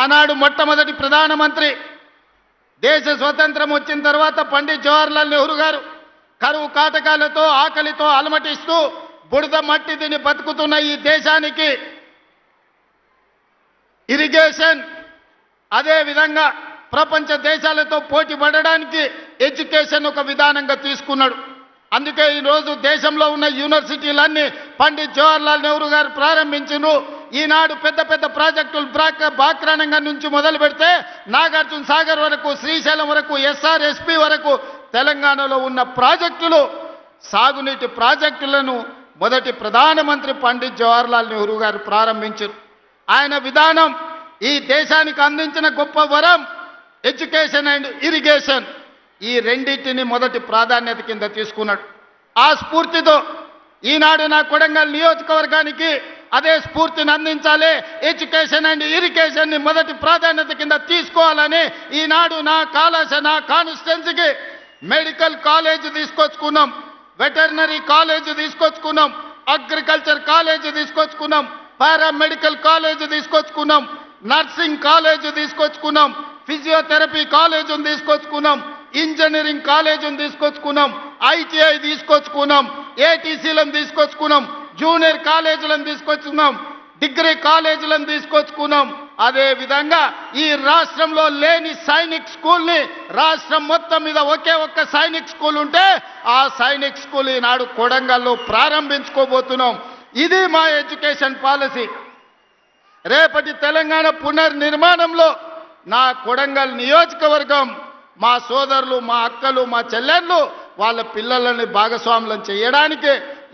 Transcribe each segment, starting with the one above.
ఆనాడు మొట్టమొదటి ప్రధానమంత్రి దేశ స్వతంత్రం వచ్చిన తర్వాత పండిత్ జవహర్లాల్ నెహ్రూ గారు కరువు కాటకాలతో ఆకలితో అలమటిస్తూ బుడద మట్టి తిని బతుకుతున్న ఈ దేశానికి ఇరిగేషన్ అదే విధంగా ప్రపంచ దేశాలతో పోటీ పడడానికి ఎడ్యుకేషన్ ఒక విధానంగా తీసుకున్నాడు. అందుకే ఈరోజు దేశంలో ఉన్న యూనివర్సిటీలన్నీ పండిత్ జవహర్లాల్ నెహ్రూ గారు ప్రారంభించను. ఈనాడు పెద్ద పెద్ద ప్రాజెక్టులు బ్రాక్ బాక్రానంగా నుంచి మొదలు పెడితే నాగార్జున సాగర్ వరకు శ్రీశైలం వరకు ఎస్ఆర్ఎస్పి వరకు తెలంగాణలో ఉన్న ప్రాజెక్టులు సాగునీటి ప్రాజెక్టులను మొదటి ప్రధానమంత్రి పండిత్ జవహర్లాల్ నెహ్రూ గారు ప్రారంభించారు. ఆయన విధానం ఈ దేశానికి అందించిన గొప్ప వరం ఎడ్యుకేషన్ అండ్ ఇరిగేషన్. ఈ రెండింటిని మొదటి ప్రాధాన్యత కింద తీసుకున్నాడు. ఆ స్ఫూర్తితో ఈనాడు నా కొడంగల్ నియోజకవర్గానికి అదే స్ఫూర్తిని అందించాలి. ఎడ్యుకేషన్ అండ్ ఇరిగేషన్ని మొదటి ప్రాధాన్యత కింద తీసుకోవాలని ఈనాడు నా కాలాస నా కాన్స్టిట్యున్సీకి మెడికల్ కాలేజ్ తీసుకొచ్చుకున్నాం. వెటర్నరీ కాలేజ్ తీసుకొచ్చుకున్నాం. అగ్రికల్చర్ కాలేజ్ తీసుకొచ్చుకున్నాం. పారామెడికల్ కాలేజ్ తీసుకొచ్చుకున్నాం. నర్సింగ్ కాలేజ్ తీసుకొచ్చుకున్నాం. ఫిజియోథెరపీ కాలేజీని తీసుకొచ్చుకున్నాం. ఇంజనీరింగ్ కాలేజీని తీసుకొచ్చుకున్నాం. ఐటీఐ తీసుకొచ్చుకున్నాం. ఏటీసీలను తీసుకొచ్చుకున్నాం. జూనియర్ కాలేజీలను తీసుకొచ్చుకున్నాం డిగ్రీ కాలేజీలను తీసుకొచ్చుకున్నాం. అదే విధంగా ఈ రాష్ట్రంలో లేని సైనిక్ స్కూల్ని రాష్ట్రం మొత్తం మీద ఒకే ఒక్క సైనిక్ స్కూల్ ఉంటే ఆ సైనిక్ స్కూల్ ఈనాడు కొడంగల్లో ప్రారంభించుకోబోతున్నాం. ఇది మా ఎడ్యుకేషన్ పాలసీ. రేపటి తెలంగాణ పునర్నిర్మాణంలో నా కొడంగల్ నియోజకవర్గం మా సోదరులు మా అక్కలు మా చెల్లెళ్ళు వాళ్ళ పిల్లలని భాగస్వాములను చేయడానికి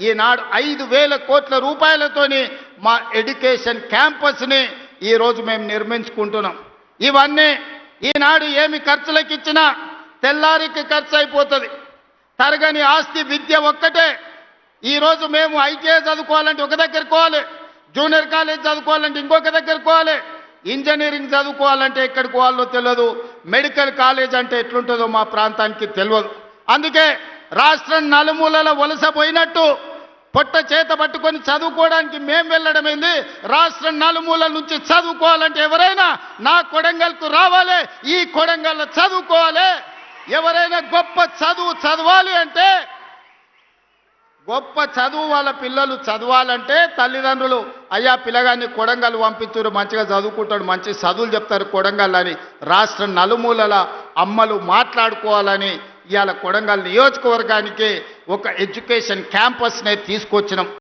ఈనాడు ఐదు వేల కోట్ల రూపాయలతోని మా ఎడ్యుకేషన్ క్యాంపస్ని ఈరోజు మేము నిర్మించుకుంటున్నాం. ఇవన్నీ ఈనాడు ఏమి ఖర్చులకు ఇచ్చినా తెల్లారికి ఖర్చు అయిపోతుంది తరగని ఆస్తి విద్య ఒక్కటే. ఈరోజు మేము ఐటీఐ చదువుకోవాలంటే ఒక దగ్గర కోవాలి జూనియర్ కాలేజ్ చదువుకోవాలంటే ఇంకొక దగ్గర కోవాలి ఇంజనీరింగ్ చదువుకోవాలంటే ఎక్కడికి పోవాలో తెలియదు మెడికల్ కాలేజ్ అంటే ఎట్లుంటుందో మా ప్రాంతానికి తెలియదు అందుకే రాష్ట్రం నలుమూలల వలస పోయినట్టు పొట్ట చేత పట్టుకొని చదువుకోవడానికి మేం వెళ్ళడమైంది రాష్ట్రం నలుమూలల నుంచి చదువుకోవాలంటే ఎవరైనా నా కొడంగల్కు రావాలి ఈ కొడంగల్లో చదువుకోవాలి. ఎవరైనా గొప్ప చదువు చదవాలి అంటే గొప్ప చదువు వాళ్ళ పిల్లలు చదవాలంటే తల్లిదండ్రులు అయ్యా పిల్లగాన్ని కొడంగల్ పంపించారు మంచిగా చదువుకుంటాడు మంచి చదువులు చెప్తారు కొడంగల్ అని రాష్ట్ర నలుమూలల అమ్మలు మాట్లాడుకోవాలని ఇవాళ కొడంగల్ నియోజకవర్గానికే ఒక ఎడ్యుకేషన్ క్యాంపస్నే తీసుకొచ్చినాం.